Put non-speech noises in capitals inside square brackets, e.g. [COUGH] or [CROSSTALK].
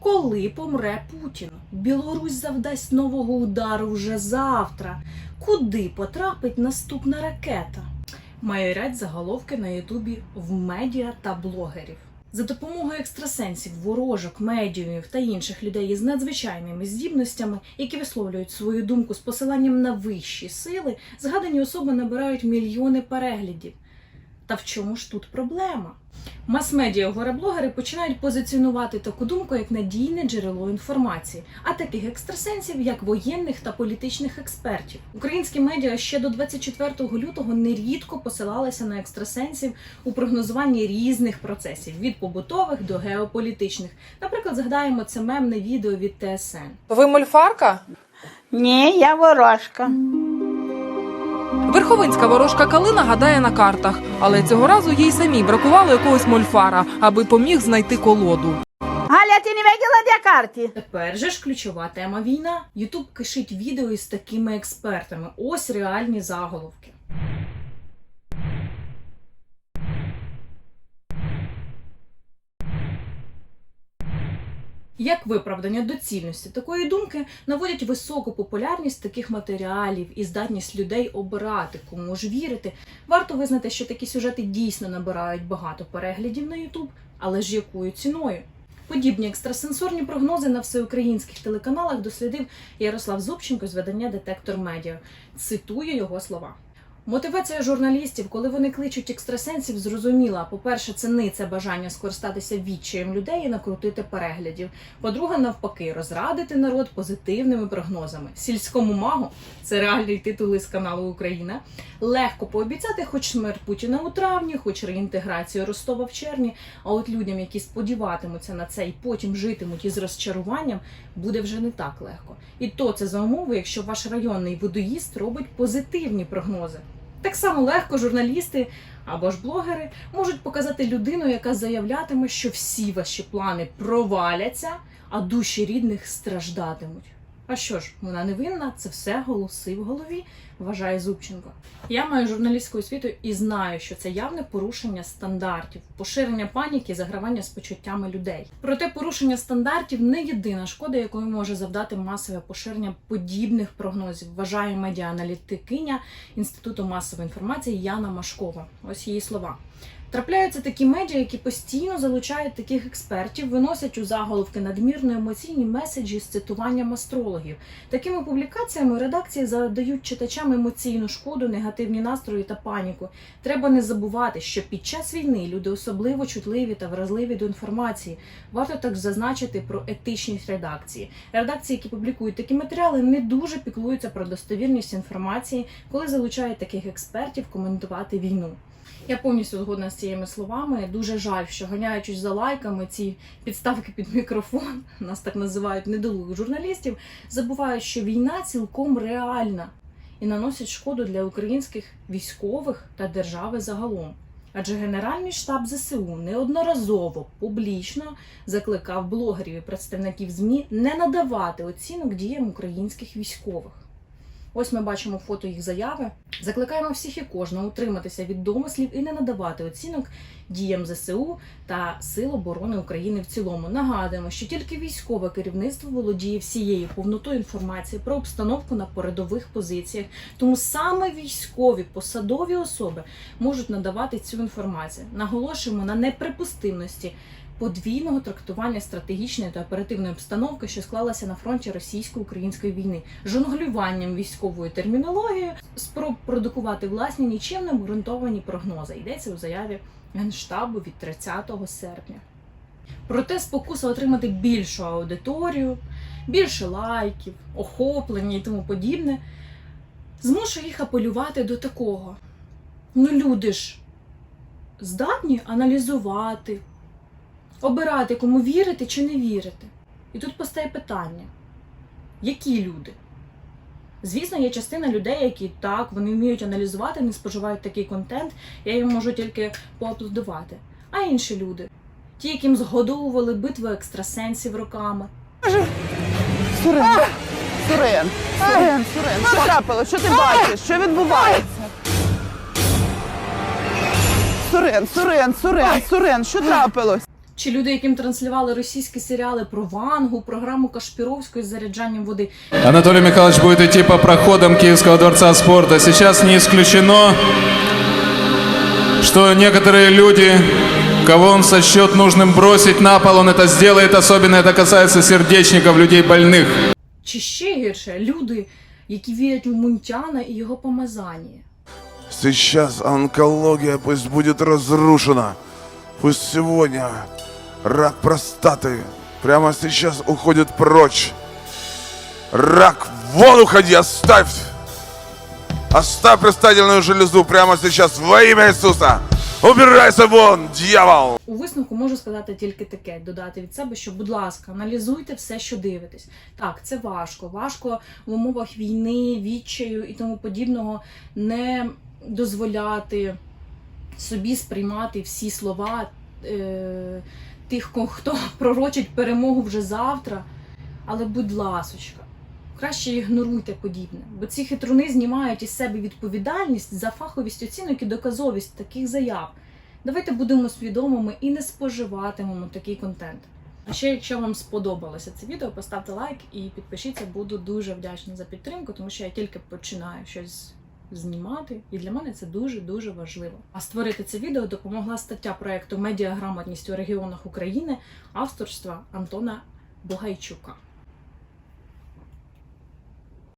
Коли помре Путін? Білорусь завдасть нового удару вже завтра. Куди потрапить наступна ракета? Майорять заголовки на Ютубі в медіа та блогерів. За допомогою екстрасенсів, ворожок, медіумів та інших людей із надзвичайними здібностями, які висловлюють свою думку з посиланням на вищі сили, згадані особи набирають мільйони переглядів. Та в чому ж тут проблема? Мас-медіа горе-блогери починають позиціонувати таку думку як надійне джерело інформації, а таких екстрасенсів як воєнних та політичних експертів. Українські медіа ще до 24 лютого нерідко посилалися на екстрасенсів у прогнозуванні різних процесів від побутових до геополітичних. Наприклад, згадаємо це мемне відео від ТСН. Ви мольфарка? Ні, я ворожка. Верховинська ворожка Калина гадає на картах, але цього разу їй самій бракувало якогось мольфара, аби поміг знайти колоду. Галя, ти не виділа де карти? Тепер же ж ключова тема війна. Ютуб кишить відео із такими експертами. Ось реальні заголовки. Як виправдання доцільності такої думки наводять високу популярність таких матеріалів і здатність людей обирати, кому ж вірити. Варто визнати, що такі сюжети дійсно набирають багато переглядів на YouTube, але ж якою ціною? Подібні екстрасенсорні прогнози на всеукраїнських телеканалах дослідив Ярослав Зубченко з видання Детектор Медіа. Цитую його слова. Мотивація журналістів, коли вони кличуть екстрасенсів, зрозуміла. По-перше, це не це бажання скористатися відчаєм людей і накрутити переглядів. По-друге, навпаки, розрадити народ позитивними прогнозами. Сільському магу це реальний титул із каналу Україна. Легко пообіцяти, хоч смерть Путіна у травні, хоч реінтеграцію Ростова в червні. А от людям, які сподіватимуться на це і потім житимуть із розчаруванням, буде вже не так легко. І то це за умови, якщо ваш районний водоїст робить позитивні прогнози. Так само легко журналісти або ж блогери можуть показати людину, яка заявлятиме, що всі ваші плани проваляться, а душі рідних страждатимуть. А що ж, вона не винна, це все голоси в голові, вважає Зубченко. Я маю журналістську освіту і знаю, що це явне порушення стандартів, поширення паніки, загравання з почуттями людей. Проте порушення стандартів не єдина шкода, якою може завдати масове поширення подібних прогнозів, вважає медіааналітикиня Інституту масової інформації Яна Машкова. Ось її слова. Трапляються такі медіа, які постійно залучають таких експертів, виносять у заголовки надмірно емоційні меседжі з цитуванням астрологів. Такими публікаціями редакції задають читачам емоційну шкоду, негативні настрої та паніку. Треба не забувати, що під час війни люди особливо чутливі та вразливі до інформації. Варто так зазначити про етичність редакції. Редакції, які публікують такі матеріали, не дуже піклуються про достовірність інформації, коли залучають таких експертів коментувати війну. Я повністю згодна з цими словами. Дуже жаль, що ганяючись за лайками, ці підставки під мікрофон, [LAUGHS] нас так називають недолугих журналістів, забувають, що війна цілком реальна і наносить шкоду для українських військових та держави загалом. Адже Генеральний штаб ЗСУ неодноразово публічно закликав блогерів і представників ЗМІ не надавати оцінок діям українських військових. Ось ми бачимо фото їх заяви. Закликаємо всіх і кожного утриматися від домислів і не надавати оцінок діям ЗСУ та Сил оборони України в цілому. Нагадуємо, що тільки військове керівництво володіє всією повнотою інформації про обстановку на передових позиціях. Тому саме військові посадові особи можуть надавати цю інформацію. Наголошуємо на неприпустимості подвійного трактування стратегічної та оперативної обстановки, що склалася на фронті російсько-української війни, жонглюванням військовою термінологією, продукувати власні нічим не обґрунтовані прогнози. Йдеться у заяві Генштабу від 30 серпня. Проте спокуса отримати більшу аудиторію, більше лайків, охоплення і тому подібне, змушує їх апелювати до такого. Ну, люди ж здатні аналізувати, обирати, кому вірити чи не вірити. І тут постає питання: які люди? Звісно, є частина людей, які так, вони вміють аналізувати, не споживають такий контент, я їм можу тільки поаплодувати. А інші люди, ті, яким згодовували битви екстрасенсів роками, Сурен. Сурен. Сурен, Сурен. Що трапилось? Що ти бачиш? Що відбувається? Сурен, Сурен, Сурен, Сурен, що трапилось? Чи люди, яким транслювали російські серіали про Вангу, програму Кашпіровської з заряджанням води. Анатолий Михайлович будет идти по проходам Киевского дворца спорта. Сейчас не исключено, что некоторые люди, кого он сочтет нужным бросить на пол, он это сделает. Особенно это касается сердечников, людей больных. Чи ще гірше люди, які вірять в Мунтяна і його помазання. Сейчас онкология пусть будет разрушена. Пусть сегодня рак простаты прямо сейчас уходит прочь. Рак, вон уходи, оставь! Оставь предстательную железу прямо сейчас во имя Иисуса! Убирайся вон, дьявол! У висновку можу сказати тільки таке: додати від себе, що, будь ласка, аналізуйте все, що дивитесь. Так, це важко. Важко в умовах війни, відчаю і тому подібного не дозволяти собі сприймати всі слова е, тих, хто [LAUGHS] пророчить перемогу вже завтра. Але, будь ласочка, краще ігноруйте подібне, бо ці хитруни знімають із себе відповідальність за фаховість оцінок і доказовість таких заяв. Давайте будемо свідомими і не споживатимемо такий контент. А ще, якщо вам сподобалося це відео, поставте лайк і підпишіться. Буду дуже вдячна за підтримку, тому що я тільки починаю щось знімати, і для мене це дуже дуже важливо. А створити це відео допомогла стаття проекту Медіаграмотність у регіонах України авторства Антона Бугайчука.